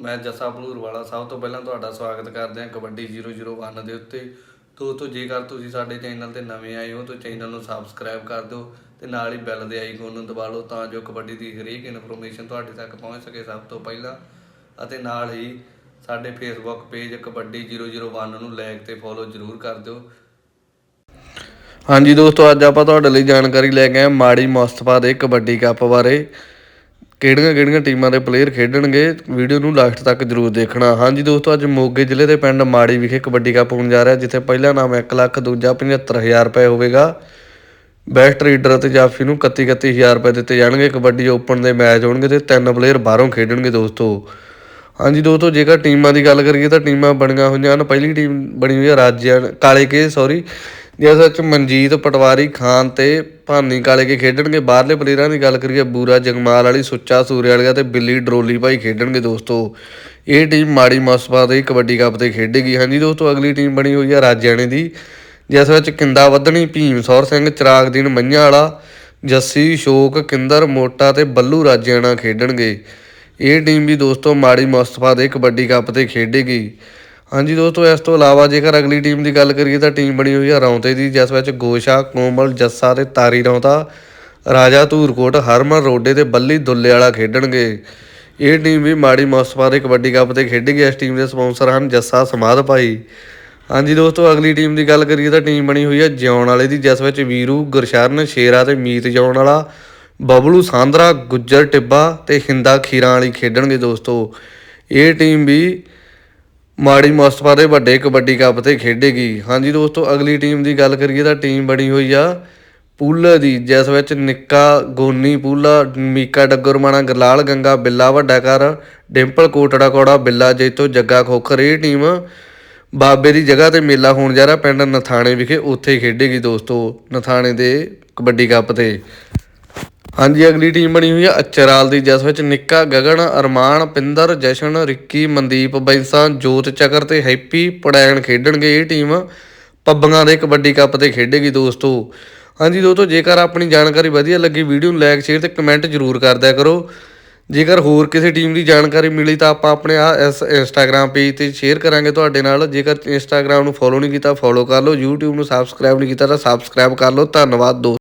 ਮੈਂ ਜੱਸਾ ਭਲੂਰ ਵਾਲਾ ਸਭ ਤੋਂ ਪਹਿਲਾਂ ਤੁਹਾਡਾ ਸਵਾਗਤ ਕਰਦੇ ਹਾਂ ਕਬੱਡੀ 001 ਦੇ ਉੱਤੇ। ਦੋਸਤੋ ਜੇਕਰ ਤੁਸੀਂ ਸਾਡੇ ਚੈਨਲ ਤੇ ਨਵੇਂ ਆਏ ਹੋ ਤਾਂ ਚੈਨਲ ਨੂੰ ਸਬਸਕ੍ਰਾਈਬ ਕਰ ਦਿਓ ਤੇ ਨਾਲ ਹੀ ਬੈਲ ਦੇ ਆਈਕਨ ਨੂੰ ਦਬਾ ਲਓ ਤਾਂ ਜੋ ਕਬੱਡੀ ਦੀ ਹਰੇਕ ਇਨਫੋਰਮੇਸ਼ਨ ਤੁਹਾਡੇ ਤੱਕ ਪਹੁੰਚ ਸਕੇ ਸਭ ਤੋਂ ਪਹਿਲਾਂ। ਅਤੇ ਨਾਲ ਹੀ ਸਾਡੇ ਫੇਸਬੁੱਕ ਪੇਜ ਕਬੱਡੀ 001 ਨੂੰ ਲਾਈਕ ਤੇ ਫੋਲੋ ਜ਼ਰੂਰ ਕਰ ਦਿਓ। ਹਾਂਜੀ ਦੋਸਤੋ, ਅੱਜ ਆਪਾਂ ਤੁਹਾਡੇ ਲਈ ਜਾਣਕਾਰੀ ਲੈ ਕੇ ਆਏ ਮਾੜੀ ਮੁਸਤਫਾ ਦੇ ਕਬੱਡੀ ਕੱਪ ਬਾਰੇ। ਕਿਹੜੀਆਂ ਕਿਹੜੀਆਂ ਟੀਮਾਂ ਦੇ ਪਲੇਅਰ ਖੇਡਣਗੇ ਵੀਡੀਓ ਨੂੰ ਲਾਸਟ ਤੱਕ ਜਰੂਰ ਦੇਖਣਾ। ਹਾਂਜੀ ਦੋਸਤੋ, ਅੱਜ ਮੋਗੇ ਜ਼ਿਲ੍ਹੇ ਦੇ ਪਿੰਡ ਮਾੜੀ ਵਿਖੇ ਕਬੱਡੀ ਕੱਪ ਹੋਣ ਜਾ ਰਿਹਾ, ਜਿੱਥੇ ਪਹਿਲਾ ਨਾਮ 1 ਲੱਖ ਦੂਜਾ 75000 ਰੁਪਏ ਹੋਵੇਗਾ। ਬੈਸਟ ਰੀਡਰ ਅਤੇ ਜਾਫੀ ਨੂੰ 31 31000 ਰੁਪਏ ਦਿੱਤੇ ਜਾਣਗੇ। ਕਬੱਡੀ ਓਪਨ ਦੇ ਮੈਚ ਹੋਣਗੇ ਤੇ ਤਿੰਨ ਪਲੇਅਰ ਬਾਹਰੋਂ ਖੇਡਣਗੇ ਦੋਸਤੋ। ਹਾਂਜੀ ਦੋਸਤੋ, ਜੇਕਰ ਟੀਮਾਂ ਦੀ ਗੱਲ ਕਰੀਏ ਤਾਂ ਟੀਮਾਂ ਬਣੀਆਂ ਹੋਈਆਂ ਹਨ। ਪਹਿਲੀ ਟੀਮ ਬਣੀ ਹੋਈ ਹੈ ਰਾਜਿਆਣ, ਕਾਲੇ ਕੇ ਸੌਰੀ ਜਿਸ ਵਿੱਚ ਮਨਜੀਤ ਪਟਵਾਰੀ ਖਾਨ ਤੇ ਭਾਨੀ ਕਾਲੇ ਕੇ ਖੇਡਣਗੇ, ਬਾਹਰਲੇ ਪਲੇਅਰਾਂ ਦੀ ਗੱਲ ਕਰੀਏ, ਬੂਰਾ ਜਗਮਾਲ ਵਾਲੀ, ਸੁੱਚਾ ਸੂਰੇ ਵਾਲੀਆ ਤੇ ਬਿੱਲੀ ਡਰੋਲੀ ਭਾਈ ਖੇਡਣਗੇ ਦੋਸਤੋ। ਇਹ ਟੀਮ ਮਾੜੀ ਮਸਪਾ ਦੇ ਕਬੱਡੀ ਕੱਪ ਤੇ ਖੇਡੇਗੀ। ਹਾਂਜੀ ਦੋਸਤੋ, ਅਗਲੀ ਟੀਮ ਬਣੀ ਹੋਈ ਹੈ ਰਾਜਿਆਣੇ ਦੀ। ਜਿਸ ਵਿੱਚ ਕਿੰਦਾ ਵਧਣੀ, ਭੀਮ ਸੌਰ ਸਿੰਘ ਚਰਾਗਦੀਨ ਮਈਆਂ ਵਾਲਾ, ਜੱਸੀ, ਸ਼ੋਕ, ਕਿੰਦਰ, ਮੋਟਾ ਤੇ ਬੱਲੂ ਰਾਜਿਆਣਾ ਖੇਡਣਗੇ। ਇਹ ਟੀਮ ਵੀ ਦੋਸਤੋ ਮਾੜੀ ਮੁਸਤਫਾ ਦੇ ਕਬੱਡੀ ਕੱਪ ਤੇ ਖੇਡੇਗੀ। ਹਾਂਜੀ ਦੋਸਤੋ, ਇਸ ਤੋਂ ਇਲਾਵਾ ਜੇਕਰ ਅਗਲੀ ਟੀਮ ਦੀ ਗੱਲ ਕਰੀਏ ਤਾਂ ਟੀਮ ਬਣੀ ਹੋਈ ਹੈ ਰੌਂਤੇ ਦੀ, ਜਿਸ ਵਿੱਚ ਗੋਸ਼ਾ, ਕੋਮਲ, ਜੱਸਾ ਤੇ ਤਾਰੀ ਰੌਂਤਾ, ਰਾਜਾ ਧੂਰਕੋਟ, ਹਰਮਨ ਰੋਡੇ ਤੇ ਬੱਲੀ ਦੁੱਲੇ ਵਾਲਾ ਖੇਡਣਗੇ। ਇਹ ਟੀਮ ਵੀ ਮਾੜੀ ਮੌਸਮਾਂ ਦੇ ਕਬੱਡੀ ਕੱਪ ਤੇ ਖੇਡੇਗੀ ਇਸ ਟੀਮ ਦੇ ਸਪਾਂਸਰ ਹਨ ਜੱਸਾ ਸਮਾਧ ਭਾਈ। ਹਾਂਜੀ ਦੋਸਤੋ, ਅਗਲੀ ਟੀਮ ਦੀ ਗੱਲ ਕਰੀਏ ਤਾਂ ਟੀਮ ਬਣੀ ਹੋਈ ਹੈ ਜਿਉਣ ਵਾਲੇ ਦੀ, ਜਿਸ ਵਿੱਚ ਵੀਰੂ, ਗੁਰਸ਼ਰਨ, ਸ਼ੇਰਾ ਤੇ ਮੀਤ ਜਿਉਣ ਵਾਲਾ, ਬਬਲੂ ਸਾਂਦਰਾ, ਗੁੱਜਰ ਟਿੱਬਾ ਤੇ ਹਿੰਦਾ ਖੀਰਾਂ ਵਾਲੀ ਖੇਡਣਗੇ ਦੋਸਤੋ। ਇਹ ਟੀਮ ਵੀ ਮਾੜੀ ਮੁਸਤਫਾ ਦੇ, ਵੱਡੇ ਕਬੱਡੀ ਕੱਪ ਤੇ ਖੇਡੇਗੀ। ਹਾਂਜੀ ਦੋਸਤੋ, ਅਗਲੀ ਟੀਮ ਦੀ ਗੱਲ ਕਰੀਏ ਤਾਂ ਟੀਮ ਬਣੀ ਹੋਈ ਆ ਪੂਲਾ ਦੀ, ਜਿਸ ਵਿੱਚ ਨਿੱਕਾ ਗੋਨੀ ਪੂਲਾ, ਮੀਕਾ ਡੱਗਰਮਾਣਾ ਗਰਲਾਲ ਗੰਗਾ, ਬਿੱਲਾ ਵੱਡਾ ਕਰ ਡਿੰਪਲ ਕੋਟੜਾ ਕੋੜਾ, ਬਿੱਲਾ ਜੈਤੋ, ਜੱਗਾ ਖੋਖਰ, ਇਹ ਟੀਮ ਬਾਬੇ ਦੀ ਜਗ੍ਹਾ ਤੇ ਮੇਲਾ ਹੋਣ ਜਾ ਰਿਹਾ, ਪਿੰਡ ਨਥਾਣੇ ਵਿਖੇ, ਉੱਥੇ ਖੇਡੇਗੀ ਦੋਸਤੋ, ਨਥਾਣੇ ਦੇ ਕਬੱਡੀ ਕੱਪ ਤੇ। ਹਾਂਜੀ, ਅਗਲੀ ਟੀਮ ਬਣੀ ਹੋਈ ਹੈ ਅਚਰਾਲ ਦੀ, ਜਿਸ ਵਿੱਚ ਨਿੱਕਾ ਗਗਨ, ਅਰਮਾਨ, ਪਿੰਦਰ, ਜਸ਼ਨ, ਰਿੱਕੀ, ਮਨਦੀਪ, ਬੈਂਸਾ, ਜੋਤ ਚੱਕਰ ਤੇ ਹੈਪੀ ਪੜੈਣ ਖੇਡਣਗੇ। ਇਹ ਟੀਮ ਪੱਬੀਆਂ ਦੇ ਕਬੱਡੀ ਕੱਪ ਤੇ ਖੇਡੇਗੀ ਦੋਸਤੋ। ਹਾਂਜੀ, ਦੋਸਤੋ, ਜੇਕਰ ਆਪਣੀ ਜਾਣਕਾਰੀ ਵਧੀਆ ਲੱਗੀ, ਵੀਡੀਓ ਨੂੰ ਲਾਈਕ ਸ਼ੇਅਰ ਤੇ ਕਮੈਂਟ ਜ਼ਰੂਰ ਕਰਦਿਆ ਕਰੋ। ਜੇਕਰ ਹੋਰ ਕਿਸੇ ਟੀਮ ਦੀ ਜਾਣਕਾਰੀ ਮਿਲੀ ਤਾਂ ਆਪਾਂ ਆਪਣੇ ਆ ਇਸ ਇੰਸਟਾਗ੍ਰam ਪੇਜ ਤੇ ਸ਼ੇਅਰ ਕਰਾਂਗੇ ਤੁਹਾਡੇ ਨਾਲ। ਜੇਕਰ ਇੰਸਟਾਗ੍ਰam ਨੂੰ ਫੋਲੋ ਨਹੀਂ ਕੀਤਾ ਫੋਲੋ ਕਰ ਲਓ। YouTube ਨੂੰ ਸਬਸਕ੍ਰਾਈਬ ਨਹੀਂ ਕੀਤਾ ਤਾਂ ਸਬਸਕ੍ਰਾਈਬ ਕਰ ਲਓ। ਧੰਨਵਾਦ, ਦੋਸਤੋ।